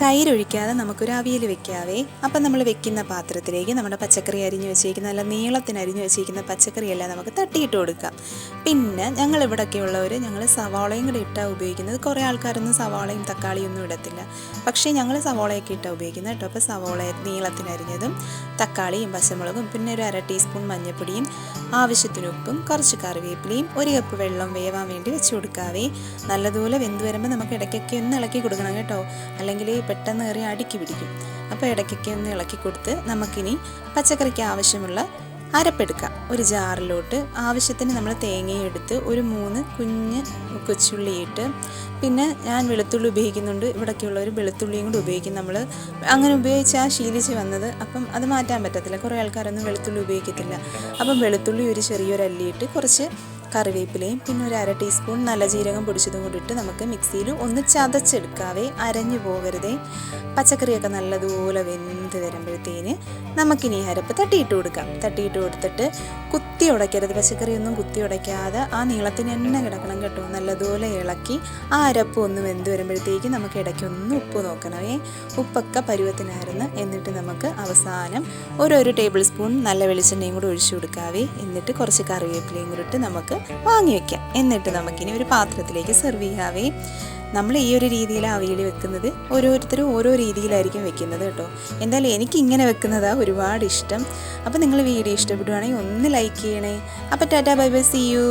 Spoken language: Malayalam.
തൈര് ഒഴിക്കാതെ നമുക്കൊരു അവിയൽ വെക്കാവേ. അപ്പം നമ്മൾ വെക്കുന്ന പാത്രത്തിലേക്ക് നമ്മുടെ പച്ചക്കറി അരിഞ്ഞ് വെച്ചിരിക്കുന്ന നല്ല നീളത്തിന് അരിഞ്ഞ് വെച്ചിരിക്കുന്ന പച്ചക്കറിയെല്ലാം നമുക്ക് തട്ടിയിട്ട് കൊടുക്കാം. പിന്നെ ഞങ്ങൾ ഇവിടെയൊക്കെ ഉള്ളവർ ഞങ്ങൾ സവാളയും കൂടി ഇട്ടാണ് ഉപയോഗിക്കുന്നത്. കുറേ ആൾക്കാരൊന്നും സവാളയും തക്കാളിയും ഒന്നും ഇടത്തില്ല. പക്ഷേ ഞങ്ങൾ സവാളയൊക്കെ ഇട്ടാണ് ഉപയോഗിക്കുന്നത് കേട്ടോ. അപ്പോൾ സവാള നീളത്തിന് അരിഞ്ഞതും തക്കാളിയും പച്ചമുളകും പിന്നെ ഒരു അര ടീസ്പൂൺ മഞ്ഞൾപ്പൊടിയും ആവശ്യത്തിന് ഉപ്പും കുറച്ച് കറിവേപ്പിലയും ഒരു കപ്പ് വെള്ളം വേവാൻ വേണ്ടി വെച്ച് കൊടുക്കാവേ. നല്ലതുപോലെ വെന്ത് വരുമ്പോൾ നമുക്ക് ഇടയ്ക്കൊക്കെ ഒന്ന് ഇളക്കി കൊടുക്കണം കേട്ടോ. അല്ലെങ്കിൽ പെട്ടെന്ന് കയറി അടുക്കി പിടിക്കും. അപ്പോൾ ഇടയ്ക്കൊക്കെ ഒന്ന് ഇളക്കി കൊടുത്ത് നമുക്കിനി പച്ചക്കറിക്ക് ആവശ്യമുള്ള അരപ്പെടുക്കാം. ഒരു ജാറിലോട്ട് ആവശ്യത്തിന് നമ്മൾ തേങ്ങയെടുത്ത് ഒരു മൂന്ന് കുഞ്ഞ് കൊച്ചുള്ളിയിട്ട് പിന്നെ ഞാൻ വെളുത്തുള്ളി ഉപയോഗിക്കുന്നുണ്ട്. ഇവിടെയൊക്കെയുള്ളവർ വെളുത്തുള്ളിയും കൂടി ഉപയോഗിക്കും നമ്മൾ. അങ്ങനെ ഉപയോഗിച്ചാൽ ശീലിച്ച് വന്നത്. അപ്പം അത് മാറ്റാൻ പറ്റത്തില്ല. കുറേ ആൾക്കാരൊന്നും വെളുത്തുള്ളി ഉപയോഗിക്കത്തില്ല. അപ്പം വെളുത്തുള്ളി ഒരു ചെറിയൊരു അല്ലിയിട്ട് കുറച്ച് കറിവേപ്പിലയും പിന്നെ ഒരു അര ടീസ്പൂൺ നല്ല ജീരകം പൊടിച്ചതും കൂടി ഇട്ട് നമുക്ക് മിക്സിയിൽ ഒന്ന് ചതച്ചെടുക്കാവേ. അരഞ്ഞു പോകരുതേ. പച്ചക്കറിയൊക്കെ നല്ലതുപോലെ വെന്ത് വരുമ്പോഴത്തേന് നമുക്കിനി അരപ്പ് തട്ടിയിട്ട് കൊടുക്കാം. തട്ടിയിട്ട് കൊടുത്തിട്ട് കുത്തി ഉടയ്ക്കരുത്. പച്ചക്കറിയൊന്നും കുത്തി ഉടയ്ക്കാതെ ആ നീളത്തിന് തന്നെ കിടക്കണം കേട്ടോ. നല്ലതുപോലെ ഇളക്കി ആ അരപ്പ് ഒന്ന് വെന്ത് വരുമ്പോഴത്തേക്ക് നമുക്ക് ഇടയ്ക്ക് ഒന്ന് ഉപ്പ് നോക്കണമേ. ഉപ്പൊക്കെ പരുവത്തിനായിരുന്നു. എന്നിട്ട് നമുക്ക് അവസാനം ഓരോരോ ടേബിൾ സ്പൂൺ നല്ല വെളിച്ചെണ്ണയും കൂടി ഒഴിച്ചു കൊടുക്കാവേ. എന്നിട്ട് കുറച്ച് കറിവേപ്പിലയും കൂടി ഇട്ട് നമുക്ക് വാങ്ങി വെക്കാം എന്നിട്ട് നമുക്കിനി ഒരു പാത്രത്തിലേക്ക് സെർവ് ചെയ്യാവേ നമ്മൾ ഈ ഒരു രീതിയിൽ അവിയൽ വെക്കുന്നത് ഓരോരുത്തരും ഓരോ രീതിയിലായിരിക്കും വെക്കുന്നത് കേട്ടോ. എന്തായാലും എനിക്ക് ഇങ്ങനെ വെക്കുന്നതാണ് ഒരുപാട് ഇഷ്ടം. അപ്പോൾ നിങ്ങൾ വീഡിയോ ഇഷ്ടപ്പെടുവാണെങ്കിൽ ഒന്ന് ലൈക്ക് ചെയ്യണേ. അപ്പോൾ tata bye bye see you